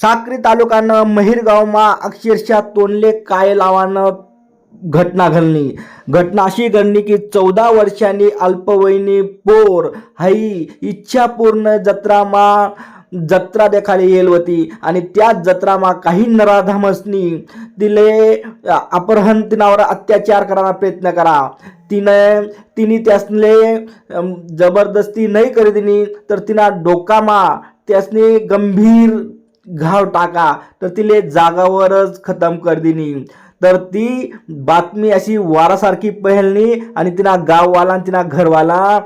साक्री तालुकानं महिरगावमा अक्षरशः तोंडले काय लावानं घटना घडली. घटना अशी घडली की चौदा वर्षांनी अल्पवयनी पोर हई इच्छापूर्ण जत्रामा जत्रा देखाली येल होती आणि त्याच जत्रामा काही नराधमसनी तिले अपहरण तिनावर अत्याचार करायला प्रयत्न करा. तिने तिने त्यासले जबरदस्ती नाही करी तिने तर तिना डोकामा त्यासने गंभीर घाव टाका तर तिले जागावरच खतम कर दिनी. तर ती बातमी अशी वारासारखी पहलनी आणि तिना गाववाला आणि तिना घरवाला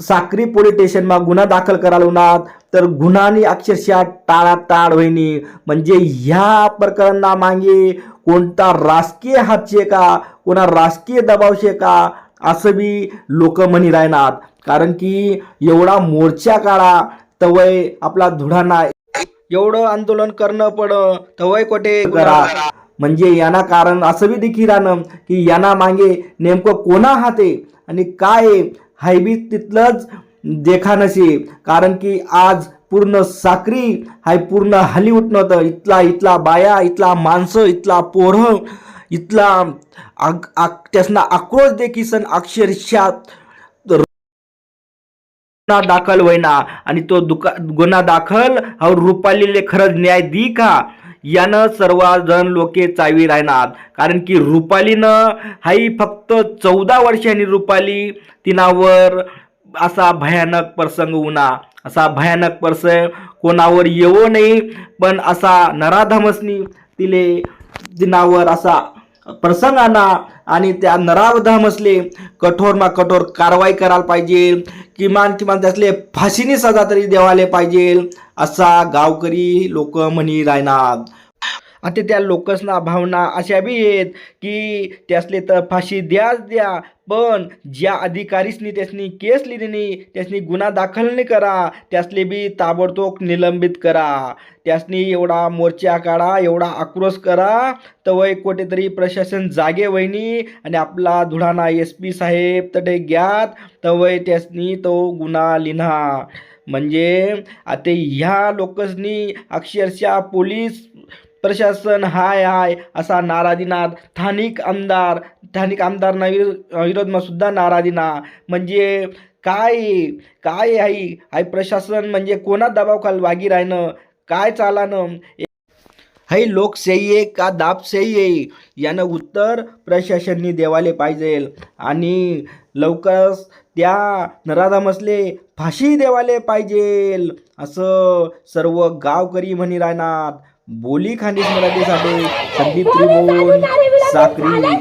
साक्री पोलीस स्टेशनमा गुन्हा दाखल करायला उन्हात. तर गुन्हानी अक्षरशः टाळाटाळ होईनी. म्हणजे ह्या प्रकरणा मागे कोणता राजकीय हातशे का? कोणा राजकीय दबाव शे का? असं बी लोक म्हणी राहणार. कारण की एवढा मोर्चा काढा तवय आपला धुडाना. एवढं आंदोलन करणं पड तवय कोठे? करा. म्हणजे यांना कारण असं बी देखील राहणं की यांना मागे नेमकं कोणा हाते आणि काय आहे, हाय बी तिथलंच देखा नसे. कारण की आज पूर्ण साक्री हाय पूर्ण हली उठणं इथला इथला बाया इथला माणसं इथला पोरं इथला आग आग त्यासना आक्रोश देखील सण अक्षरशः गुन्हा दाखल होईना. आणि तो दुका गुन्हा दाखल हा रुपालीले खरंच न्याय दी का? यानं सर्वजण लोके चावी राहणार. कारण की रुपालीनं हाई फक्त चौदा वर्षांनी रुपाली तिनावर असा भयानक प्रसंग उना असा भयानक प्रसंग कोणावर येवो नाही पण असा नराधमसनी तिले तिनावर असा प्रसंग आणा आणि त्या नराधमसले कठोरमा कठोर कारवाई करायला पाहिजे. किमान किमान त्यासले फाशीनी सजा तरी देवाले पाहिजे. असा गावकरी लोक म्हणी राहणार. आता त्या लोकसना भावना अशा बी आहेत की त्यासले तर फाशी द्याच द्या पण ज्या अधिकारीसनी त्यासनी केस लिहिली त्यासनी गुन्हा दाखल नाही करा त्यासले बी ताबडतोब निलंबित करा. त्यासनी एवढा मोर्चा काढा एवढा आक्रोश करा तवय कुठेतरी प्रशासन जागे वहिनी आणि आपला धुळाना एस पी साहेब तटे घ्यात तवय त्यासनी तो गुन्हा लिहा म्हणजे आता ह्या लोकसनी अक्षरशः पोलीस प्रशासन हाय हाय असा नाराजीनाथ स्थानिक आमदार स्थानिक आमदारना विरो विरोधमा सुद्धा नाराजीना म्हणजे काय काय आई हाय प्रशासन म्हणजे कोणा दबावखाल वागी राहणं काय चालानं? हाय लोकशाही आहे का दाबशाही आहे? यानं उत्तर प्रशासननी देवाले पाहिजे आणि लवकरच त्या नराधामसले फाशी देवाले पाहिजेल असं सर्व गावकरी म्हणी राहणार बोली खानदेश मराठीसाठी संदीप त्रिभुवन साखरी